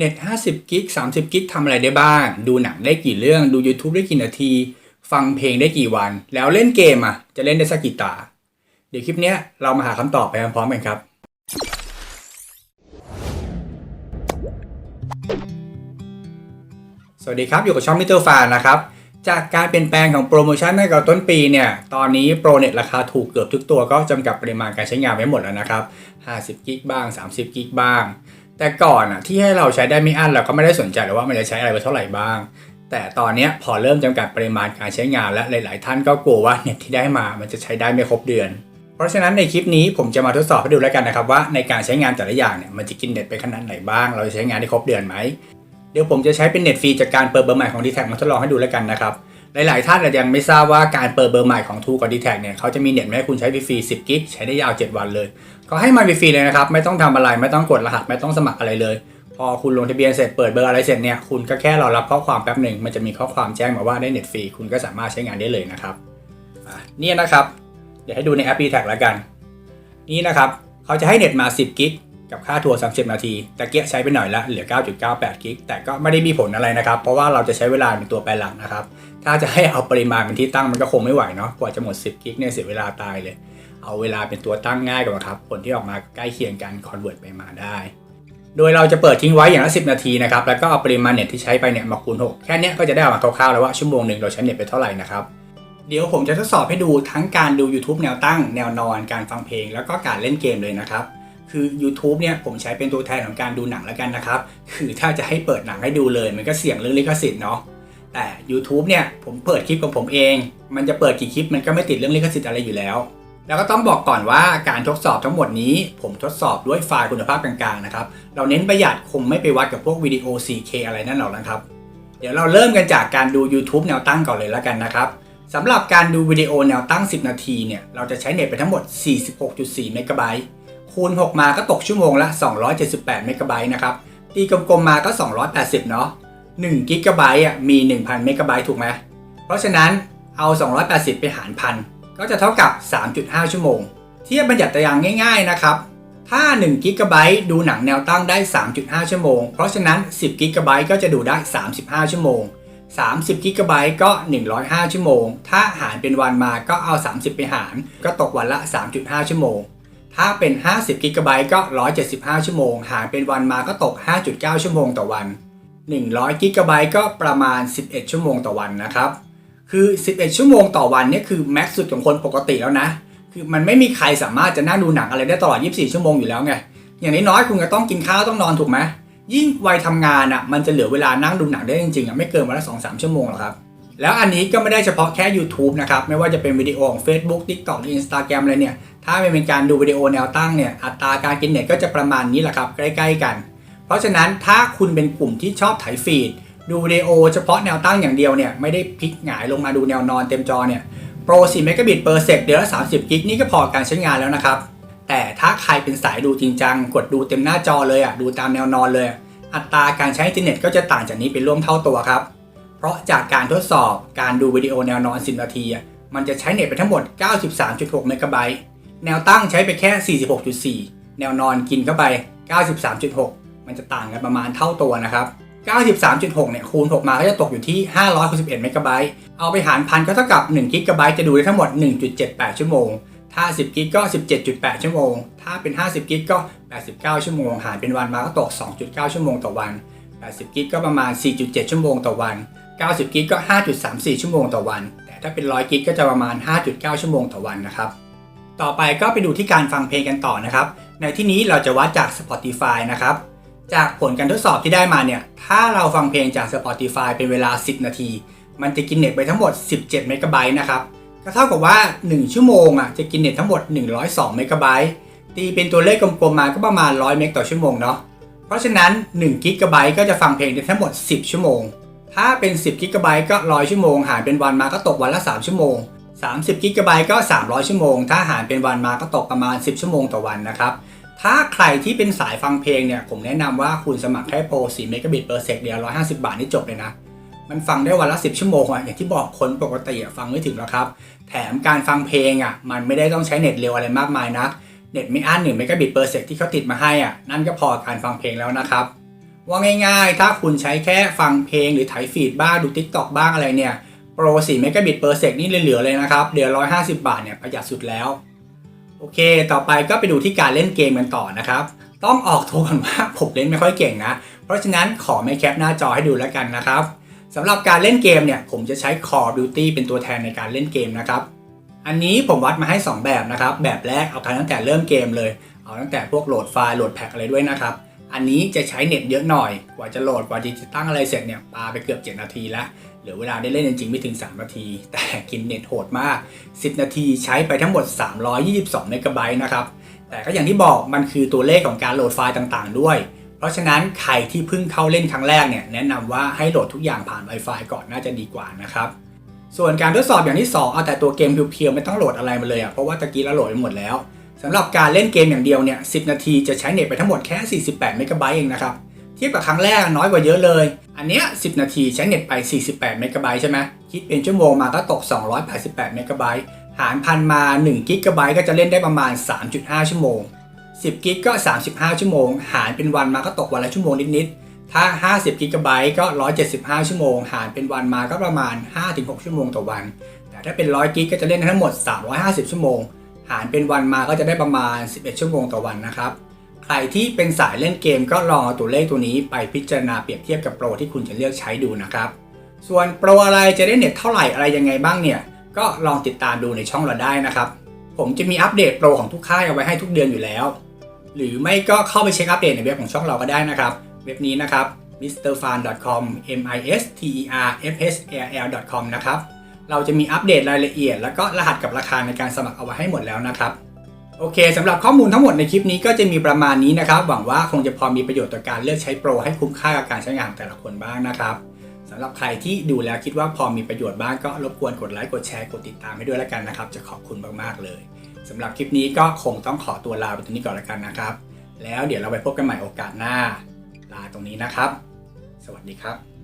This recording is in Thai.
เน็ต50กิก30กิกทำอะไรได้บ้าง ดูหนังได้กี่เรื่อง ดู YouTube ได้กี่นาที ฟังเพลงได้กี่วัน แล้วเล่นเกมอะ จะเล่นได้สักกี่ตา เดี๋ยวคลิปเนี้ยเรามาหาคำตอบไปพร้อมกันครับ สวัสดีครับ อยู่กับช่องมิเตอร์ฟานนะครับ จากการเปลี่ยนแปลงของโปรโมชั่นตั้งแต่ต้นปีเนี่ย ตอนนี้โปรเน็ตราคาถูกเกือบทุกตัวก็จำกัดปริมาณการใช้งานไว้หมดแล้วนะครับ 50กิกบ้าง 30กิกบ้าง แต่ก่อนอะที่ให้เราใช้ได้ไม่อั้นเราก็ไม่ได้สนใจหรอกว่ามันจะใช้อะไรไปเท่าไหร่บ้าง แต่ตอนนี้พอเริ่มจำกัดปริมาณการใช้งานและหลาย ๆ ท่านก็กลัวว่าเน็ตที่ได้มามันจะใช้ได้ไม่ครบเดือน เพราะฉะนั้นในคลิปนี้ผมจะมาทดสอบให้ดูแล้วกันนะครับว่าในการใช้งานแต่ละอย่างเนี่ยมันจะกินเน็ตไปขนาดไหนบ้าง เราจะใช้งานได้ครบเดือนไหมเดี๋ยวผมจะใช้เป็นเน็ตฟรีจากการเปิดเบอร์ใหม่ของ d t แทมาทดลองให้ดูแล้วกันนะครับ หลายๆท่านอาจจะยังไม่ทราบว่าการเปิดเบอร์ใหม่ของทูกับ d t แทเนี่ยเขาจะมีเน็ตให้คุณใช้ฟรี10 กิกใช้ได้ยาว 7 วันเลยเขาให้มาฟรีเลยนะครับ ไม่ต้องทำอะไรไม่ต้องกดรหัสไม่ต้องสมัครอะไรเลย พอคุณลงทะเบียนเสร็จเปิดเบอร์อะไรเสร็จเนี่ยคุณก็แค่รอรับข้อความแป๊บหนึ่งมันจะมีข้อความแจ้งมาว่าได้เน็ตฟรีคุณก็สามารถใช้งานได้เลยนะครับนี่นะครับ เดี๋ยวให้ดูในแอป d t แทแล้วกัน นี่นะครับเขาจะให้เน็ตมา 10 กิก กับค่าทัวร์30 นาทีแต่เกียใช้ไปหน่อยละเหลือ 9.98 กิก แต่ก็ไม่ได้มีผลอะไรนะครับ เพราะว่าเราจะใช้เวลาเป็นตัวแปรหลักนะครับ ถ้าจะให้เอาปริมาณเป็นที่ตั้งมันก็คงไม่ไหวเนาะ กว่าจะหมด 10 กิกเนี่ยเสียเวลาตายเลย เอาเวลาเป็นตัวตั้งง่ายกว่าครับ ผลที่ออกมาใกล้เคียงกันคอนเวิร์ตไปมาได้ โดยเราจะเปิดทิ้งไว้อย่างละ 10 นาทีนะครับ แล้วก็เอาปริมาณเน็ตที่ใช้ไปเนี่ยมาคูณ 6 แค่นี้ก็จะได้ออกมาคร่าวๆแล้วว่าชั่วโมงหนึ่งเราใช้เน็ตไปเท่าไหร่นะครับเดี๋ยวผมจะทดสอบให้ดูทั้งการดู YouTube แนวตั้ง แนวนอน การฟังเพลง แล้วก็การเล่นเกมเลยนะครับ คือ YouTube เนี่ยผมใช้เป็นตัวแทนของการดูหนังแล้วกันนะครับ คือถ้าจะให้เปิดหนังให้ดูเลย มันก็เสี่ยงเรื่องลิขสิทธิ์เนาะแต่ YouTube เนี่ยผมเปิดคลิปของผมเอง มันจะเปิดกี่คลิปมันก็ไม่ติดเรื่องลิขสิทธิ์อะไรอยู่แล้ว แล้วก็ต้องบอกก่อนว่าการทดสอบทั้งหมดนี้ ผมทดสอบด้วยไฟล์คุณภาพกลางๆนะครับเราเน้นประหยัดคงไม่ไปวัดกับพวกวิดีโอ 4K อะไรนั่นหรอกนะครับ เดี๋ยวเราเริ่มกันจากการดู YouTube แนวตั้งก่อนเลยแล้วกันนะครับสำหรับการดูวิดีโอแนวตั้ง 10 นาทีเนี่ยเราจะใช้เน็ตไปทั้งหมด 46.4 เมกะไบต์ คูณ 6 มาก็ตกชั่วโมงละ 278เมกะไบต์นะครับ ตีกลมๆมาก็ 280 เนาะ1กิกะไบต์อะมี 1,000เมกะไบต์ถูกไหม เพราะฉะนั้นเอา 280 ไปหารพันก็จะเท่ากับ 3.5 ชั่วโมง เทียบบัญญัติอย่างง่ายๆนะครับ ถ้า1กิกะไบต์ดูหนังแนวตั้งได้ 3.5 ชั่วโมง เพราะฉะนั้น 10กิกะไบต์ก็จะดูได้ 35 ชั่วโมง 30กิกะไบต์ก็ 105 ชั่วโมง ถ้าหารเป็นวันมาก็เอา 30 ไปหาร ก็ตกวันละ 3.5 ชั่วโมง ถ้าเป็น 50กิกะไบต์ก็ 175 ชั่วโมง หารเป็นวันมาก็ตก 5.9 ชั่วโมงต่อวัน 100กิกะไบต์ก็ประมาณ 11 ชั่วโมงต่อวันนะครับ คือ 11 ชั่วโมงต่อวันนี่คือแม็กซ์สุดของคนปกติแล้วนะ คือมันไม่มีใครสามารถจะนั่งดูหนังอะไรได้ตลอด 24 ชั่วโมงอยู่แล้วไง อย่างน้อยๆคุณก็ต้องกินข้าวต้องนอนถูกไหมยิ่งวัยทำงานอะมันจะเหลือเวลานั่งดูหนังได้จริงๆอะไม่เกินวันละสองสามชั่วโมงหรอกครับ แล้วอันนี้ก็ไม่ได้เฉพาะแค่ YouTube นะครับ ไม่ว่าจะเป็นวิดีโอของ Facebook TikTok Instagram อะไรเนี่ย ถ้าเป็นการดูวิดีโอแนวตั้งเนี่ย อัตราการกินเน็ตก็จะประมาณนี้แหละครับ ใกล้ ๆ กัน เพราะฉะนั้นถ้าคุณเป็นกลุ่มที่ชอบถ่ายฟีด ดูวิดีโอเฉพาะแนวตั้งอย่างเดียวเนี่ย ไม่ได้พลิกหงายลงมาดูแนวนอนเต็มจอเนี่ยโปร4 m b p s เดือนละ30 กิกนี่ก็พอการใช้งานแล้วนะครับ แต่ถ้าใครเป็นสายดูจริงจัง กดดูเต็มหน้าจอเลยอะ ดูตามแนวนอนเลย อัตราการใช้อินเทอร์เน็ตก็จะต่างจากนี้เป็นร่วมเท่าตัวครับ เพราะจากการทดสอบการดูวิดีโอแนวนอน 10 นาทีอะมันจะใช้เน็ตไปทั้งหมด 93.6 เมกะไบต์ แนวตั้งใช้ไปแค่ 46.4 แนวนอนกินเข้าไป 93.6 มันจะต่างกันประมาณเท่าตัวนะครับ 93.6 เนี่ยคูณ 6 มาก็จะตกอยู่ที่ 561 เมกะไบต์ เอาไปหารพันก็เท่ากับ1กิกะไบต์จะดูได้ทั้งหมด 1.78 ชั่วโมง ถ้า 10 กิกก็ 17.8 ชั่วโมง ถ้าเป็น 50 กิกก็ 89 ชั่วโมง หารเป็นวันมาก็ตก 2.9 ชั่วโมงต่อวัน 80 กิกก็ประมาณ 4.7 ชั่วโมงต่อวัน 90 กิกก็ 5.34 ชั่วโมงต่อวัน แต่ถ้าเป็น 100 กิกก็จะประมาณ 5.9 ชั่วโมงต่อวันนะครับ ต่อไปก็ไปดูที่การฟังเพลงกันต่อนะครับ ในที่นี้เราจะวัดจาก Spotify นะครับ จากผลการทดสอบที่ได้มาเนี่ย ถ้าเราฟังเพลงจาก Spotify เป็นเวลา 10 นาที มันจะกินเน็ตไปทั้งหมด 17 เมกะไบต์นะครับ ก็เท่ากับว่า 1 ชั่วโมงอะจะกินเน็ตทั้งหมด 102 เมกะไบต์ ตีเป็นตัวเลขกลมๆมาก็ประมาณ 100 เมกต่อชั่วโมงเนาะ เพราะฉะนั้น1กิกะไบต์ก็จะฟังเพลงได้ทั้งหมด 10 ชั่วโมง ถ้าเป็น 10กิกะไบต์ก็ 100 ชั่วโมง หารเป็นวันมาก็ตกวันละ 3 ชั่วโมง 30กิกะไบต์ก็ 300 ชั่วโมง ถ้าหารเป็นวันมาก็ตกประมาณ 10 ชั่วโมงต่อวันนะครับ ถ้าใครที่เป็นสายฟังเพลงเนี่ย ผมแนะนำว่าคุณสมัครแค่โปร4 Mbps เสกเดียว 150 บาทนี่จบเลยนะ มันฟังได้วันละ 10 ชั่วโมงอะอย่างที่บอกคนปกติอะฟังไม่ถึงแล้วครับ แถมการฟังเพลงอะ มันไม่ได้ต้องใช้เน็ตเร็วอะไรมากมายนัก เน็ตไม่อั้น1 Mbps ที่เขาติดมาให้อะนั่นก็พอการฟังเพลงแล้วนะครับ ว่าง่ายๆ ถ้าคุณใช้แค่ฟังเพลงหรือถ่ายฟีดบ้างดู t ิ k t o k บ้างอะไรเนี่ยโปร4 m b per sec นี่เหลือๆเลยนะครับเดือน150 บาทเนี่ยประหยัดสุดแล้ว โอเค ต่อไปก็ไปดูที่การเล่นเกมกันต่อนะครับ ต้องออกตัวก่อนว่าผมเล่นไม่ค่อยเก่งนะ เพราะฉะนั้นขอไม่แคปหน้าจอให้ดูแล้วกันนะครับสำหรับการเล่นเกมเนี่ยผมจะใช้ Call of Duty เป็นตัวแทนในการเล่นเกมนะครับ อันนี้ผมวัดมาให้ 2 แบบนะครับ แบบแรกเอากันตั้งแต่เริ่มเกมเลย เอาตั้งแต่พวกโหลดไฟล์โหลดแพ็กอะไรด้วยนะครับ อันนี้จะใช้เน็ตเยอะหน่อย กว่าจะโหลดกว่าจะตั้งอะไรเสร็จเนี่ยปาไปเกือบ 7 นาทีล้วเหลือเวลาได้เล่นจริงๆไม่ถึง 3 นาที แต่กินเน็ตโหดมาก 10 นาทีใช้ไปทั้งหมด 322เมกะไบต์นะครับ แต่ก็อย่างที่บอกมันคือตัวเลขของการโหลดไฟล์ต่างๆ ด้วย เพราะฉะนั้นใครที่เพิ่งเข้าเล่นครั้งแรกเนี่ยแนะนำว่าให้โหลดทุกอย่างผ่าน Wi-Fi ก่อนน่าจะดีกว่านะครับ ส่วนการทดสอบอย่างที่ 2 เอาแต่ตัวเกมเพียวๆไม่ต้องโหลดอะไรมาเลยอะเพราะว่าตะกี้เราโหลดไปหมดแล้วสำหรับการเล่นเกมอย่างเดียวเนี่ย10 นาทีจะใช้เน็ตไปทั้งหมดแค่ 48 เมกะไบต์เองนะครับเทียบกับครั้งแรกน้อยกว่าเยอะเลย อันเนี้ย10 นาทีใช้เน็ตไป 48 เมกะไบต์ใช่ไหมคิดเป็นชั่วโมงมาก็ตก 288 เมกะไบต์หารพันมา1กิกะไบต์ก็จะเล่นได้ประมาณ 3.5 ชั่วโมง 10 กิกก็ 35 ชั่วโมง หารเป็นวันมาก็ตกวันละชั่วโมงนิดๆ ถ้า 50กิกะไบต์ก็ 175 ชั่วโมง หารเป็นวันมาก็ประมาณ 5-6 ชั่วโมงต่อวัน แต่ถ้าเป็น 100กิกก็จะเล่นทั้งหมด 350 ชั่วโมง หารเป็นวันมาก็จะได้ประมาณ 11 ชั่วโมงต่อวันนะครับ ใครที่เป็นสายเล่นเกมก็ลองเอาตัวเลขตัวนี้ไปพิจารณาเปรียบเทียบกับโปรที่คุณจะเลือกใช้ดูนะครับ ส่วนโปรอะไรจะได้เน็ตเท่าไหร่อะไรยังไงบ้างเนี่ย ก็ลองติดตามดูในช่องเราได้นะครับ ผมจะมีอัปเดตโปรของทุกค่ายเอาไว้ให้ทุกเดือนอยู่แล้ว หรือไม่ก็เข้าไปเช็คอัปเดตในเว็บของช่องเราก็ได้นะครับ เว็บนี้นะครับ mrfan.com m i s t e r f h a l com นะครับ เราจะมีอัปเดตรายละเอียด แล้วก็รหัสกับราคาในการสมัครเอาไว้ให้หมดแล้วนะครับ โอเคสำหรับข้อมูลทั้งหมดในคลิปนี้ก็จะมีประมาณนี้นะครับ หวังว่าคงจะพอมีประโยชน์ต่อการเลือกใช้โปรให้คุ้มค่ากับการใช้งานของแต่ละคนบ้างนะครับสำหรับใครที่ดูแล้วคิดว่าพอมีประโยชน์บ้างก็รบกวนกดไลค์กดแชร์กดติดตามให้ด้วยแล้วกันนะครับ จะขอบคุณมากๆเลยสำหรับคลิปนี้ก็คงต้องขอตัวลาไปตรงนี้ก่อนแล้วกันนะครับ แล้วเดี๋ยวเราไปพบกันใหม่โอกาสหน้า ลาตรงนี้นะครับ สวัสดีครับ